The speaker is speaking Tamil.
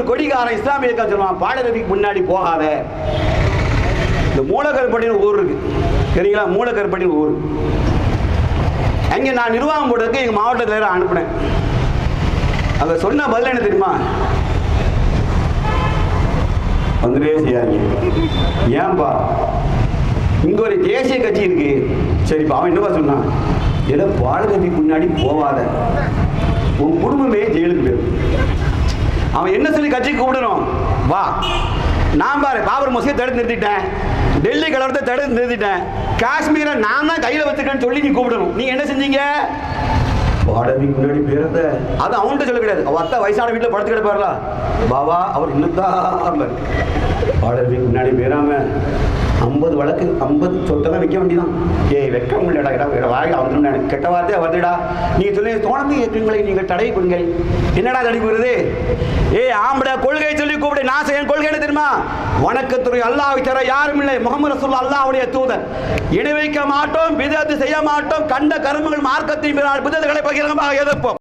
ஒரு கொடிகாரன் இஸ்லாமிய சொல்லுவான் பாடரபிக்கு முன்னாடி போகாத. இந்த மூலக்கருப்பட்டின்னு ஊர் இருக்கு. சரிங்களா மூலக்கருப்பட்டின்னு ஊர். அங்கே நான் நிர்வாகம் போடுறதுக்கு எங்கள் மாவட்ட தலைவர் அனுப்பினேன். அங்கே சொன்ன பதில் என்ன தெரியுமா? வந்துட்டே செய்யாதீங்க. ஏன்பா? இங்க ஒரு தேசிய கட்சி இருக்கு. சரிப்பா அவன் என்னப்பா சொன்னான்? ஏதோ பாடகத்துக்கு முன்னாடி போவாத அவன் என்ன சொல்லி கட்சிக்கு கூப்பிடணும்? வா. நான் பாரு பாபர் மசூதியை தடுத்து நிறுத்திட்டேன். டெல்லி கலவரத்தை தடுத்து நிறுத்திட்டேன். காஷ்மீரை நான் தான் கையில் வச்சுருக்கேன்னு சொல்லி நீ கூப்பிடணும். நீங்க என்ன செஞ்சீங்க? பாடவிக்கு முன்னாடி பேரத அது அவன்கிட்ட சொல்ல கிடையாது. அவ அத்தா வயசான வீட்டில் படுத்து கிடப்பார்ல. பாபா அவர் இன்னும் பாடவிக்கு முன்னாடி பேராம. வழக்கு ஐம்பது சொத்தெல்லாம் வைக்க வேண்டியதான் ஏய் வெக்க முடியலடா இடம் வேற வாயில் அவன் எனக்கு கெட்ட வார்த்தை வருதுடா. நீங்கள் சொல்லி தோணமே ஏற்றுங்களை நீங்கள் தடை கொடுங்கள் என்னடா தடை கூறுது ஏய் ஆம்பட கொள்கை சொல்லி கூப்பிடு நான் செய்ய கொள்கை தெரியுமா? வணக்கத்துறை அல்லாஹ் தர யாரும் இல்லை. முகமது ரசூல் அல்லாஹ்வுடைய தூதர். இணை வைக்க மாட்டோம் விதத்து செய்ய மாட்டோம் கண்ட கருமங்கள் மார்க்கத்தின் விதத்துகளை பகிரங்கமாக எதிர்ப்போம்.